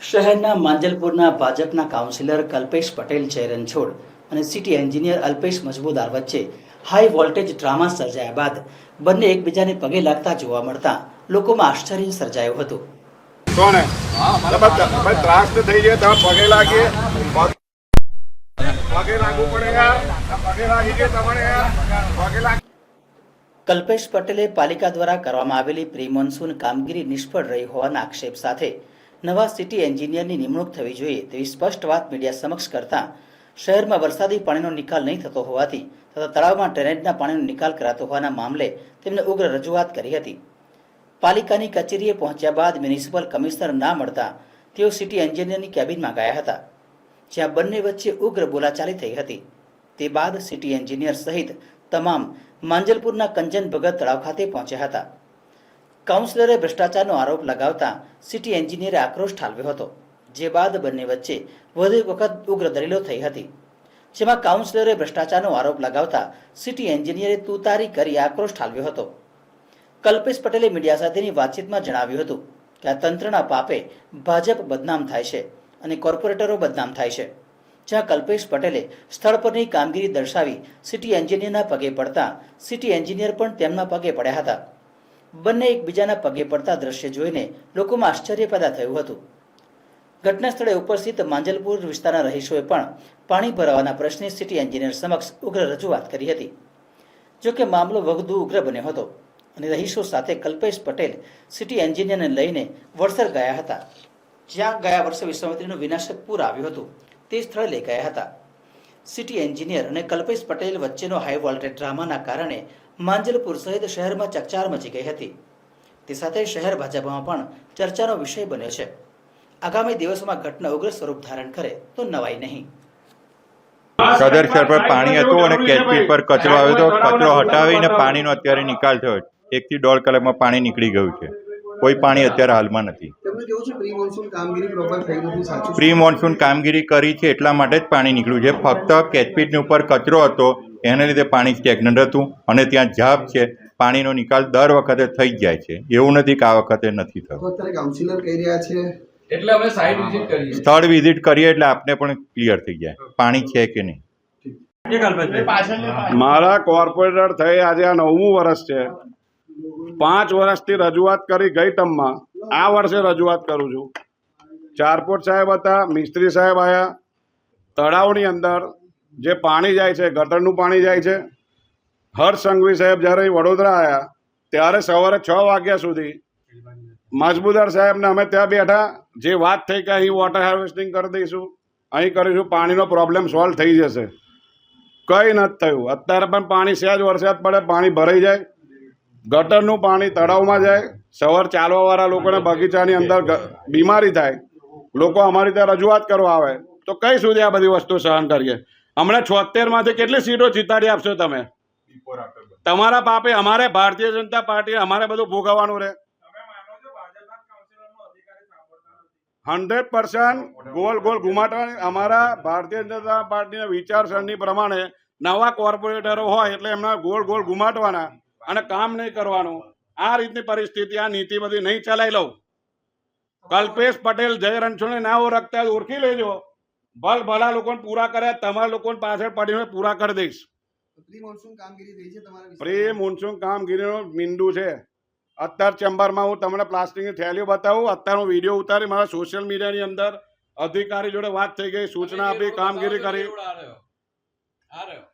શહેરના માંજલપુરના ભાજપના કાઉન્સિલર કલ્પેશ પટેલ ચેરન રણછોડ અને સિટી એન્જિનિયર અલ્પેશ મજબૂદાર વચ્ચે હાઈ વોલ્ટેજ ડ્રામા સર્જાયા બાદ બંને એકબીજાને પગે લાગતા જોવા મળતા લોકોમાં આશ્ચર્ય સર્જાયું હતું. કોને ત્રાસ થઈ જાય તમે પગે લાગીએ. પગે લાગવું પડે પગે લાગી ગયો તમારે પગે લાગી કલ્પેશ પટેલે પાલિકા દ્વારા કરવામાં આવેલી પ્રી મોન્સૂન કામગીરી નિષ્ફળ રહી હોવાના આક્ષેપ સાથે નવા સિટી એન્જિનિયરની નિમણૂક થવી જોઈએ તેવી સ્પષ્ટ વાત મીડિયા સમક્ષ કરતા શહેરમાં વરસાદી પાણીનો નિકાલ નહીં થતો હોવાથી તથા તળાવમાં ડ્રેનેજના પાણીનો નિકાલ કરાતો હોવાના મામલે તેમણે ઉગ્ર રજૂઆત કરી હતી. પાલિકાની કચેરીએ પહોંચ્યા બાદ મ્યુનિસિપલ કમિશનર ના મળતા તેઓ સિટી એન્જિનિયરની કેબિનમાં ગયા હતા, જ્યાં બંને વચ્ચે ઉગ્ર બોલાચાલી થઈ હતી. તે બાદ સિટી એન્જિનિયર સહિત તમામ માંજલપુરના કંજન ભગત તળાવ ખાતે પહોંચ્યા હતા. કાઉન્સિલરે ભ્રષ્ટાચારનો આરોપ લગાવતા સિટી એન્જિનિયરે આક્રોશ ઠાલવ્યો હતો, જે બાદ બંને વચ્ચે વધુ એક વખત ઉગ્ર દલીલો થઈ હતી. જેમાં કાઉન્સિલરે ભ્રષ્ટાચારનો આરોપ લગાવતા સિટી એન્જિનિયરે તુતારી કરી આક્રોશ ઠાલવ્યો હતો. કલ્પેશ પટેલે મીડિયા સાથેની વાતચીતમાં જણાવ્યું હતું કે આ તંત્રના પાપે ભાજપ બદનામ થાય છે અને કોર્પોરેટરો બદનામ થાય છે. જ્યાં કલ્પેશ પટેલે સ્થળ પરની કામગીરી દર્શાવી સિટી એન્જિનિયરના પગે પડતા સિટી એન્જિનિયર પણ તેમના પગે પડ્યા હતા. બંને એકબીજાના પગે પડતા દ્રશ્ય જોઈને લોકોમાં આશ્ચર્ય પેદા થયું હતું. ઘટના સ્થળે ઉપસ્થિત માંજલપુર વિસ્તારના રહીશોએ પણ પાણી ભરાવાના પ્રશ્ને સિટી એન્જિનિયર સમક્ષ ઉગ્ર રજૂઆત કરી હતી. જો કે મામલો વધુ ઉગ્ર બન્યો હતો અને રહીશો સાથે કલ્પેશ પટેલ સિટી એન્જિનિયરને લઈને વડસર ગયા હતા. જ્યાં ગયા વર્ષે વિશ્વામિત્રીનું વિનાશક પૂર આવ્યું હતું. તે સ્થળે લઈ ગયા હતા. સિટી એન્જિનિયર અને કલ્પેશ પટેલ વચ્ચેનો હાઈ વોલ્ટેજ ડ્રામાના કારણે માંજલપુર સહિત શહેરમાં ચકચાર મચી ગઈ હતી. તે સાથે શહેર ભાજપમાં પણ ચર્ચાનો વિષય બન્યો છે. આગામી દિવસોમાં ઘટના ઉગ્ર સ્વરૂપ ધારણ કરે તો નવાઈ નહીં. સદર શહેર પર પાણી હતું અને કેચપીટ પર કચરો આવ્યો હતો. કચરો હટાવીને પાણીનો અત્યારે નિકાલ થયો એકથી દોઢ કલાકમાં પાણી નીકળી ગયું છે. કોઈ પાણી અત્યારે હાલમાં નથી. પ્રી મોન્સૂન કામગીરી પ્રોપર થઈ નથી સાચું પ્રી મોન્સૂન કામગીરી કરી છે એટલા માટે જ પાણી નીકળ્યું છે. ફક્ત કેચપીટની ઉપર કચરો હતો એને લીધે પાણી સ્ટેગ્નન્ટ હતું અને ત્યાં જાપ છે પાણીનો નિકાલ દર વખતે થઈ જ જાય છે. એવું નથી કે આ વખતે નથી થયો. તો અત્યારે કાઉન્સિલર કહી રહ્યા છે. એટલે અમે સાઈડ વિઝિટ કરીએ. સ્થળ વિઝિટ કરીએ એટલે આપને પણ ક્લિયર થઈ જાય. પાણી છે કે નહીં? મારા કોર્પોરેટર થઈ આજે આ નવમું વર્ષ છે. પાંચ વર્ષથી રજૂઆત કરી ગઈ ટર્મમાં આ વર્ષે રજૂઆત કરું છું. ચારપોટ સાહેબ હતા, મિસ્ત્રી સાહેબ આવ્યા તળાવની અંદર જે પાણી જાય છે, ગટરનું પાણી જાય છે હર્ષ સંઘવી સાહેબ જ્યારે વડોદરા આવ્યા ત્યારે સવારે છ વાગ્યા સુધી મજબૂદાર સાહેબને અમે ત્યાં બેઠા, જે વાત થઈ કે અહીં વોટર હાર્વેસ્ટિંગ કરી દઈશું, અહીં કરીશું, પાણીનો પ્રોબ્લેમ સોલ્વ થઈ જશે. કંઈ નથી થયું. અત્યારે પણ પાણી સહેજ વરસાદ પડે, પાણી ભરાઈ જાય. ગટરનું પાણી તળાવમાં જાય, સવાર ચાલવાવાળા લોકોને બગીચાની અંદર બીમારી થાય, લોકો અમારી ત્યાં રજૂઆત કરવા આવે, તો કઈ સુધી આ બધી વસ્તુ સહન કરીએ? હમણાં છોતેરમાંથી કેટલી સીટો જીતાડી આપશો તમે? તમારા પાપે અમારે ભારતીય જનતા પાર્ટી અમારે બધું ભોગવવાનું રહે. હંડ્રેડ પર્સન્ટ ગોલ ગોલ ઘુમાટવાની અમારા ભારતીય જનતા પાર્ટીના વિચારસરણી પ્રમાણે નવા કોર્પોરેટરો હોય એટલે એમના ગોલ ગોલ ઘુમાટવાના. અને કામ નહીં કરવાનું આ રીતની પરિસ્થિતિ આ નીતિ બધી નહીં ચલાવી લઉં કલ્પેશ પટેલ જય રણછોડને ના ઓળખતા ઓળખી લેજો ભલ ભલા લોકોને પૂરા કર્યા તમારા લોકોને પાછળ પડીને પૂરા કરી દઈશ પ્રી મોન્સૂન કામગીરીનો થઈ છે તમારા વિસ્તારમાં? પ્રી મોન્સૂન કામગીરીનું મીંડું છે અત્યારે ચેમ્બરમાં હું તમને પ્લાસ્ટિકની થેલીઓ બતાવું અત્યારે હું વીડિયો ઉતારી મારા સોશિયલ મીડિયાની અંદર અધિકારી જોડે વાત થઈ ગઈ સૂચના આપી કામગીરી કરી આ રહ્યો. આ રહ્યો.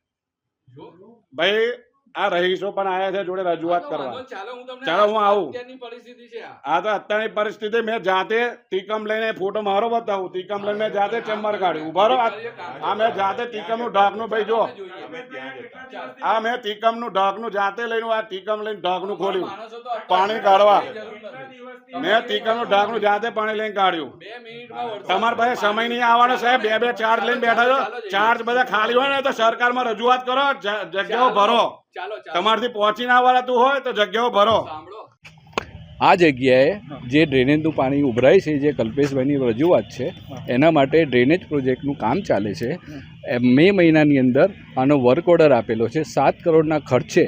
જો. ભાઈ આ રહીશો પણ આયા છે જોડે રજૂઆત કરવા. ચાલો હું તમને ચાલો હું આવું. અત્યારની પરિસ્થિતિ છે આ. તો અત્યારની પરિસ્થિતિ મેં જાતે ટીકમ લઈને ફોટો મારો બતાવું. ટીકમ લઈને મેં જાતે ચેમ્બર કાઢ્યું. ઊભા રહો. આ- મેં જાતે ટીકમનું ઢાંકનું ભાઈ જો આ મેં ટીકમનું ઢાંકનું જાતે લઈને આ ટીકમ લઈને ઢાંકનું ખોલ્યું. પાણી કાઢવા. મેં ટીકમનું ઢાંકનું જાતે પાણી લઈને કાઢ્યું. તમારા પાસે સમય નહીં આવવાનો સાહેબ. બે બે ચાર્જ લઈને બેઠા છો. ચાર્જ બધા ખાલી હોય ને તો સરકારમાં રજૂઆત કરો. જગ્યાઓ ભરો. તમારથી પહોંચી ના વળાતું હોય તો જગ્યાઓ ભરો. આ જગ્યાએ જે ડ્રેનેજનું પાણી ઉભરાય છે જે કલ્પેશભાઈની રજૂઆત છે એના માટે ડ્રેનેજ પ્રોજેક્ટનું કામ ચાલે છે. એ મે મહિનાની અંદર આનો વર્ક ઓર્ડર આપેલો છે. સાત કરોડના ખર્ચે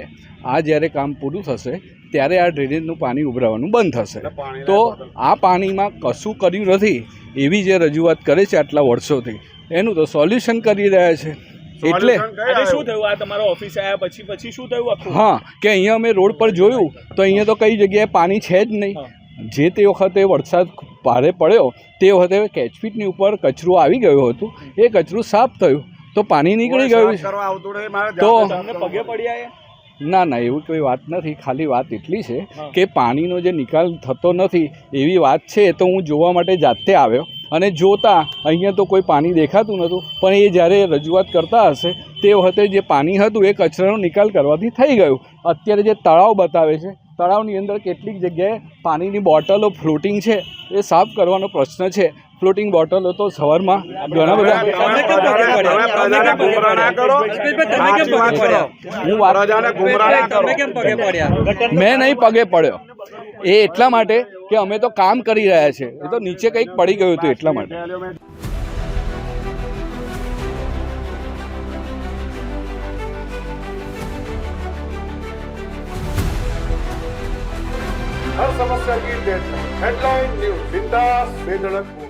આ જ્યારે કામ પૂરું થશે ત્યારે આ ડ્રેનેજનું પાણી ઉભરાવાનું બંધ થશે. તો આ પાણીમાં કશું કર્યું નથી એવી જે રજૂઆત કરે છે આટલા વર્ષોથી. એનું તો સોલ્યુશન કરી રહ્યા છે. એટલે શું થયું? આ તમારો ઓફિસ આવ્યા પછી પછી શું થયું હા કે અહીંયા અમે રોડ પર જોયું તો અહીંયા તો કઈ જગ્યાએ પાણી છે જ નહીં. જે તે વખતે વરસાદ ભારે પડ્યો તે વખતે કેચપીટની ઉપર કચરું આવી ગયું હતું. એ કચરું સાફ થયું તો પાણી નીકળી ગયું તો- પગે પડ્યા ના ના એવું કોઈ વાત નથી. ખાલી વાત એટલી છે કે પાણીનો જે નિકાલ થતો નથી એવી વાત છે તો હું જોવા માટે જાતે આવ્યો. અને જોતા અહીંયા તો કોઈ પાણી દેખાતું નહોતું પણ એ જ્યારે રજૂઆત કરતા હશે તે વખતે જે પાણી હતું એ કચરાનો નિકાલ કરવાથી થઈ ગયું. અત્યારે જે તળાવ બતાવે છે તળાવની અંદર કેટલીક જગ્યાએ પાણીની બોટલો ફ્લોટિંગ છે એ સાફ કરવાનો પ્રશ્ન છે. ફ્લોટિંગ બોટલો તો સવારમાં ઘણા બધા મેં નહીં પગે પડ્યો. એ એટલા માટે કે અમે તો કામ કરી રહ્યા છે. એ તો નીચે કંઈક પડી ગયું હતું એટલા માટે. हर समस्या की डेट हेडलाइन न्यूज बिंदास बेधड़क